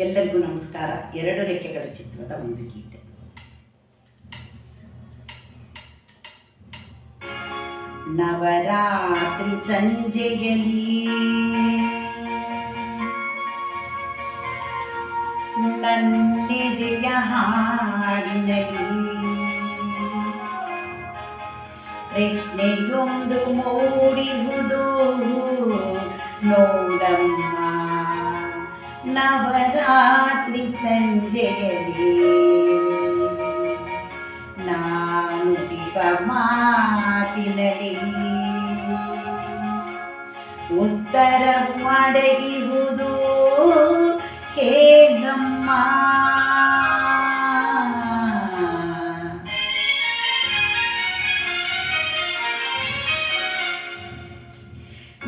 ಎಲ್ಲರಿಗೂ ನಮಸ್ಕಾರ. ಎರಡು ರೇಖೆಗಳ ಚಿತ್ರದ ಒಂದು ಗೀತೆ. ನವರಾತ್ರಿ ಸಂಜೆಯಲ್ಲಿ ನನ್ನೆದೆಯ ಹಾಡಿನಲ್ಲಿ ಪ್ರಶ್ನೆಯೊಂದು ಮೂಡಿಹುದು ನೋಡಮ್ಮ ನವರಾತ್ರಿ ಸಂಜೆಯಲ್ಲಿ ನಾನುಡಿವ ಮಾತಿನಲ್ಲಿ ಉತ್ತರವು ಅಡಗಿಹುದು ಕೇಳಮ್ಮ.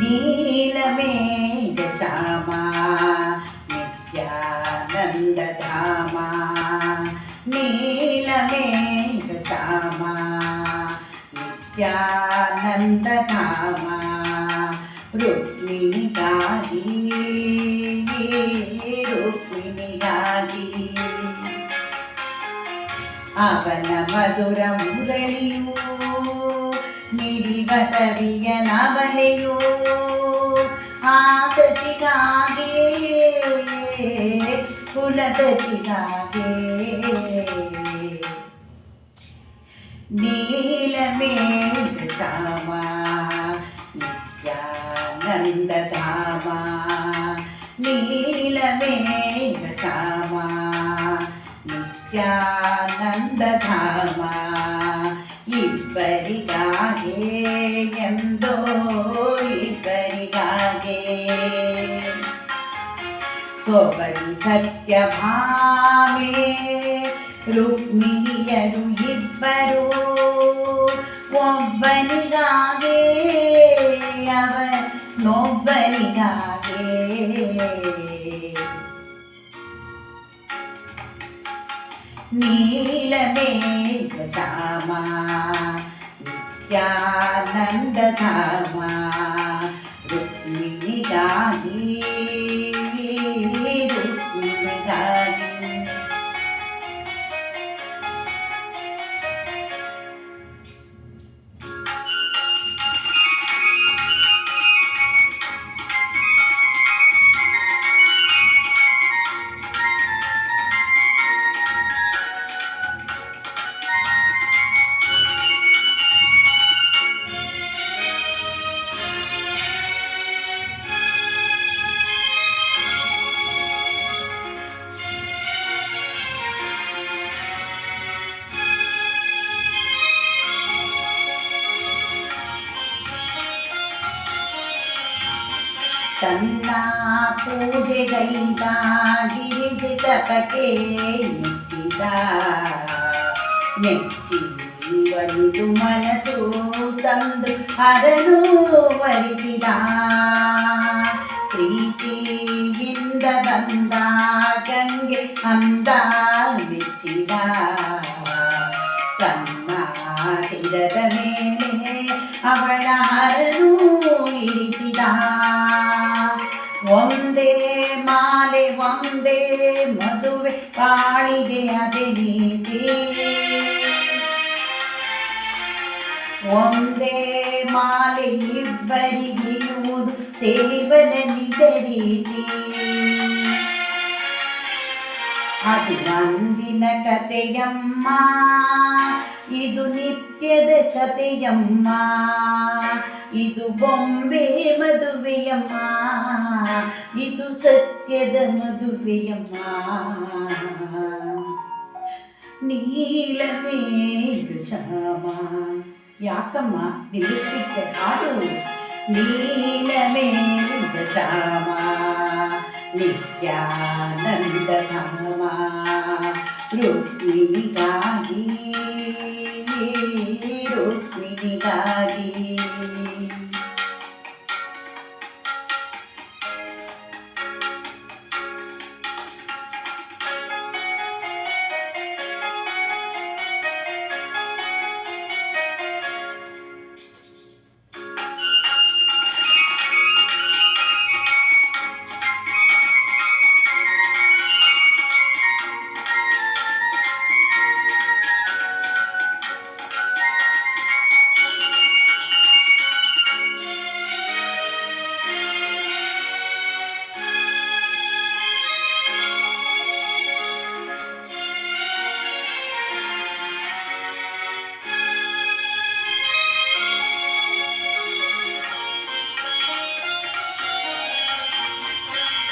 ನೀಲಮೇಘ ಚಾಮ ನಿತ್ಯಾನಂದ ಧಾಮ ನೀಲಮೇಘ ಚಾಮ ನಿತ್ಯಾನಂದ ಧಾಮ ರುಕ್ಮಿಣಿಗಾಗಿ ರುಕ್ಮಿಣಿಗಾಗಿ ಅವನ ಮಧುರ ಮುರಳಿಯೂ ನಿಡಿವ ಸವಿಯ ನವಲೆಯೂ ಆಸತಿಗಾಗಿ ಕುಲಸತಿಗಾಗಿ ನೀಲಮೇಘ ಧಾಮ ನಿತ್ಯಾನಂದ ಧಾಮ ನೀಲಮೇಘ ಧಾಮ ನಿತ್ಯಾನಂದ ಧಾಮ ಇಬ್ಬರಿಗಾಗೆ ಎಂದೋ ಇಬ್ಬರಿಗಾಗೆ ಸೊಬರಿ ಸತ್ಯಭಾಮೆ ರುಕ್ಮಿಣಿಯರು ಇಬ್ಬರು ಒಬ್ಬನಿಗಾಗೆ ಅವನೊಬ್ಬನಿಗಾಗೆ ನೀಲಮೇಘ ಧಾಮ ನಿತ್ಯಾನಂದ ಧಾಮ ರುಕ್ಮಿಣಿಗಾಗಿ ರುಕ್ಮಿಣಿಗಾಗಿ ತನ್ನ ಪೂಜೆಗೈದ ಗಿರಿಜಿ ತಪಕೆ ಮೆಚ್ಚಿದ ಮೆಚ್ಚಿ ಒಲಿದು ಮನಸ್ಸು ತಂದು ಹರನು ವರಿಸಿದ ಪ್ರೀತಿಯಿಂದ ಬಂದ ಗಂಗೆ ಅಂದ ಮೆಚ್ಚಿದ ತನ್ನ ಶಿರದ ಮೇಲೆ ಅವಳ ಹರನು ಇರಿಸಿದ ಒಂದೇ ಮಾಲೆ ಒಂದೇ ಮದುವೆ ಕಾಳಿಗೆ ಅದೇ ನೀತಿ ಒಂದೇ ಮಾಲೆ ಇಬ್ಬರಿಗಿರುವುದು ಸೇವನ ನಿಜ ರೀತಿ ಅದು ಅಂದಿನ ಕಥೆಯಮ್ಮ ಇದು ನಿತ್ಯದ ಕಥೆಯಮ್ಮ ಇದು ಬೊಂಬೆ ಮದುವೆಯಮ್ಮ ಇದು ಸತ್ಯದ ಮದುವೆಯಮ್ಮ ನೀಲಮೇಘ ಶ್ಯಾಮ ಯಾಕಮ್ಮ ನಿಲ್ಲಿಸ್ಬಿಟ್ಟೆ ಹಾಡು ನೀಲಮೇಘ ಶ್ಯಾಮ ನಿತ್ಯಾನಂದ ಧಾಮ ರುಕ್ಮಿಣಿಗಾಗಿ ರುಕ್ಮಿಣಿಗಾಗಿ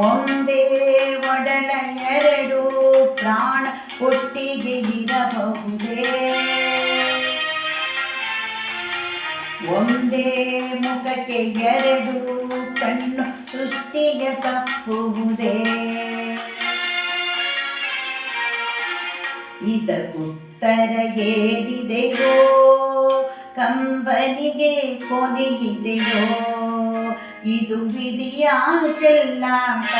ಒಂದೇ ಒಡಲ ಎರಡು ಪ್ರಾಣ ಒಟ್ಟಿಗೆ ಇರಬಹುದೇ? ಒಂದೇ ಮುಖಕ್ಕೆ ಎರಡು ಕಣ್ಣು ಸೃಷ್ಟಿಗೆ ತಪ್ಪುವುದೇ? ಇದಕ್ಕುತ್ತರ ಏರಿದೆಯೋ ಕಂಬನಿಗೆ ಕೊನೆಯಿದೆಯೋ? ಇದು ವಿಧಿಯ ಚೆಲ್ಲಾಟ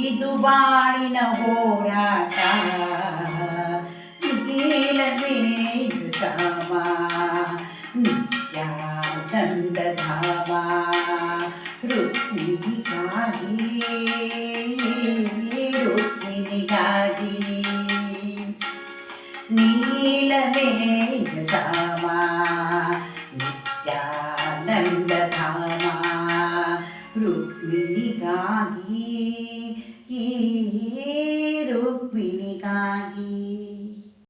ಇದು ಬಾಳಿನ ಹೋರಾಟ ನೀಲಮೇಲು ಧಾಮ ನಿತ್ಯಾನಂದ ಧಾಮ ರುಕ್ಮಿಣಿಗಾಗಿ ರುಕ್ಮಿಣಿಗಾಗಿ ನೀಲಮೇಲು